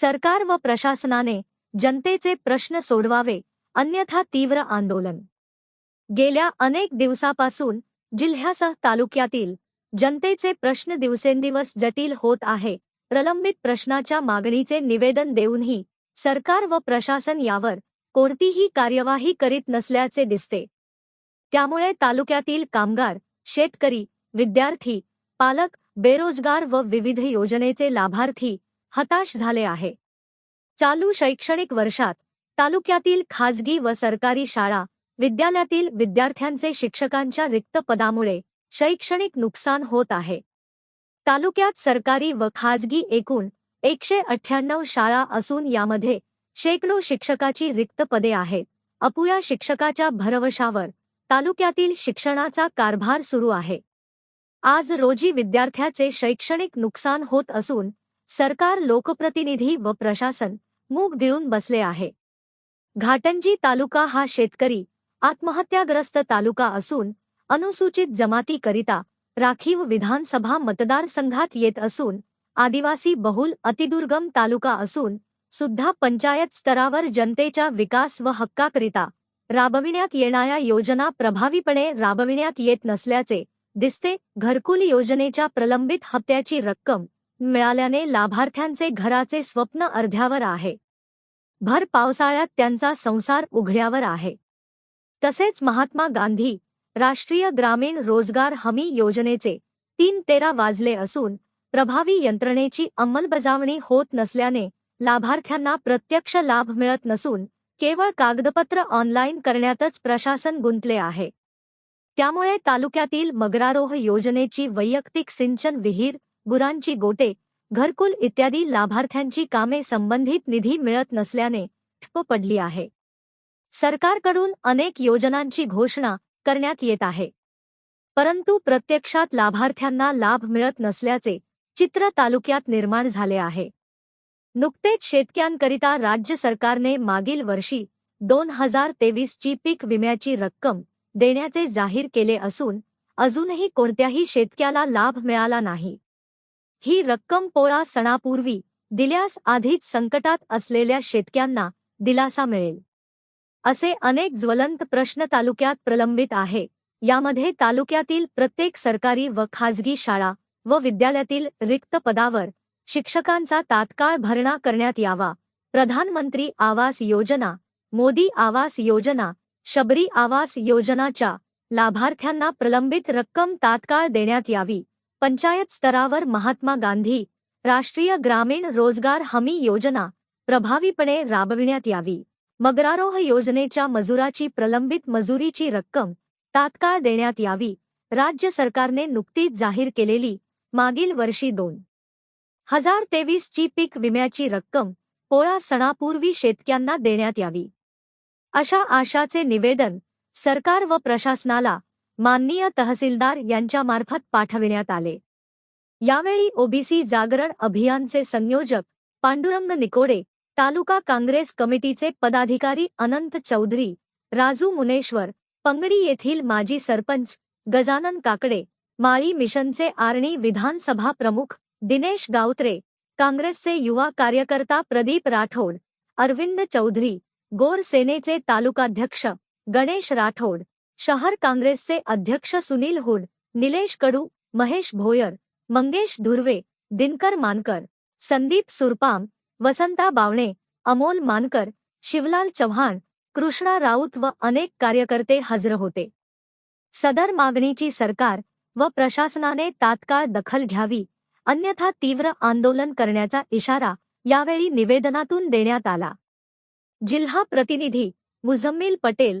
सरकार व प्रशासनाने जनतेचे प्रश्न सोडवावे अन्यथा तीव्र आंदोलन. गेल्या अनेक दिवसापासून जिल्ह्यासह तालुक्यातील जनतेचे प्रश्न दिवसेंदिवस जटिल होत आहे. प्रलंबित प्रश्नाच्या मागणीचे निवेदन देऊनही सरकार व प्रशासन यावर कोणतीही कार्यवाही करीत नसल्याचे दिसते. त्यामुळे तालुक्यातील कामगार शेतकरी विद्यार्थी पालक बेरोजगार व विविध योजनेचे लाभार्थी हताश झाले आहे. चालू शैक्षणिक वर्षात तालुक्यातील खाजगी व सरकारी शाळा विद्यालयातील विद्यार्थ्यांचे शिक्षकांच्या रिक्त पदामुळे शैक्षणिक नुकसान होत आहे. तालुक्यात सरकारी व खाजगी एकूण एकशे अठ्ठ्याण्णव शाळा असून यामध्ये शेकडो शिक्षकाची रिक्त पदे आहेत. अपुया शिक्षकाच्या भरवशावर तालुक्यातील शिक्षणाचा कारभार सुरू आहे. आज रोजी विद्यार्थ्याचे शैक्षणिक नुकसान होत असून सरकार लोकप्रतिनिधी व प्रशासन मूग गिळून बसले आहे. घाटंजी तालुका हा शेतकरी आत्महत्याग्रस्त तालुका असून अनुसूचित जमातीकरिता राखीव विधानसभा मतदारसंघात येत असून आदिवासी बहुल अतिदुर्गम तालुका असून सुद्धा पंचायत स्तरावर जनतेच्या विकास व हक्काकरिता राबविण्यात येणाऱ्या योजना प्रभावीपणे राबविण्यात येत नसल्याचे दिसते. घरकुल योजनेच्या प्रलंबित हप्त्याची रक्कम मिळाल्याने लाभार्थ्यांचे घराचे स्वप्न अर्ध्यावर आहे. भर पावसाळ्यात त्यांचा संसार उघड्यावर आहे. तसेच महात्मा गांधी राष्ट्रीय ग्रामीण रोजगार हमी योजनेचे तीन तेरा वाजले असून प्रभावी यंत्रणेची अंमलबजावणी होत नसल्याने लाभार्थ्यांना प्रत्यक्ष लाभ मिळत नसून केवळ कागदपत्र ऑनलाईन करण्यातच प्रशासन गुंतले आहे. त्यामुळे तालुक्यातील मगरारोह योजनेची वैयक्तिक सिंचन विहीर गुरांची गोटे घरकुल इत्यादी लाभार्थ्यांची कामे संबंधित निधी मिळत नसल्याने ठप्प पडली आहे. सरकारकडून अनेक योजनांची घोषणा करण्यात येत आहे. परंतु प्रत्यक्षात लाभार्थ्यांना लाभ मिळत नसल्याचे चित्र तालुक्यात निर्माण झाले आहे. नुकतेच शेतक्यांकरिता राज्य सरकारने मागील वर्षी दोन हजार तेवीसची पीक विम्याची रक्कम देण्याचे जाहीर केले असून अजूनही कोणत्याही शेतक्याला लाभ मिळाला नाही. ही रक्कम पोळा सणापूर्वी दिल्यास आधीच संकटात असलेल्या शेतक्यांना दिलासा मिळेल. असे अनेक ज्वलंत प्रश्न तालुक्यात प्रलंबित आहे. यामध्ये तालुक्यातील प्रत्येक सरकारी व खाजगी शाळा व विद्यालयातील रिक्त पदावर शिक्षकांचा तात्काळ भरणा करण्यात यावा. प्रधानमंत्री आवास योजना मोदी आवास योजना शबरी आवास योजनाच्या लाभार्थ्यांना प्रलंबित रक्कम तात्काळ देण्यात यावी. पंचायत स्तरावर महात्मा गांधी राष्ट्रीय ग्रामीण रोजगार हमी योजना प्रभावीपणे राबविण्यात यावी. मगरारोह योजनेच्या मजुराची प्रलंबित मजुरीची रक्कम तात्काळ देण्यात यावी. राज्य सरकारने नुकतीच जाहीर केलेली मागील वर्षी दोन हजार तेवीसची पीक विम्याची रक्कम पोळा सणापूर्वी शेतक्यांना देण्यात यावी. अशा आशाचे निवेदन सरकार व प्रशासनाला माननीय तहसीलदार यांच्यामार्फत पाठविण्यात आले. यावेळी ओबीसी जागरण अभियानचे संयोजक पांडुरंग निकोडे तालुका काँग्रेस कमिटीचे पदाधिकारी अनंत चौधरी राजू मुनेश्वर पंगडी येथील माजी सरपंच गजानन काकडे माळी मिशनचे आर्णी विधानसभा प्रमुख दिनेश गावत्रे काँग्रेसचे युवा कार्यकर्ता प्रदीप राठोड अरविंद चौधरी गोर सेनेचे तालुकाध्यक्ष गणेश राठोड शहर काँग्रेसचे अध्यक्ष सुनील हुड निलेश कडू महेश भोयर मंगेश धुर्वे दिनकर मानकर संदीप सुरपाम वसंता बावणे अमोल मानकर शिवलाल चव्हाण कृष्णा राऊत व अनेक कार्यकर्ते हजर होते. सदर मागणीची सरकार व प्रशासनाने तात्काळ दखल घ्यावी अन्यथा तीव्र आंदोलन करण्याचा इशारा यावेळी निवेदनातून देण्यात आला. जिल्हा प्रतिनिधी Muzammil Patel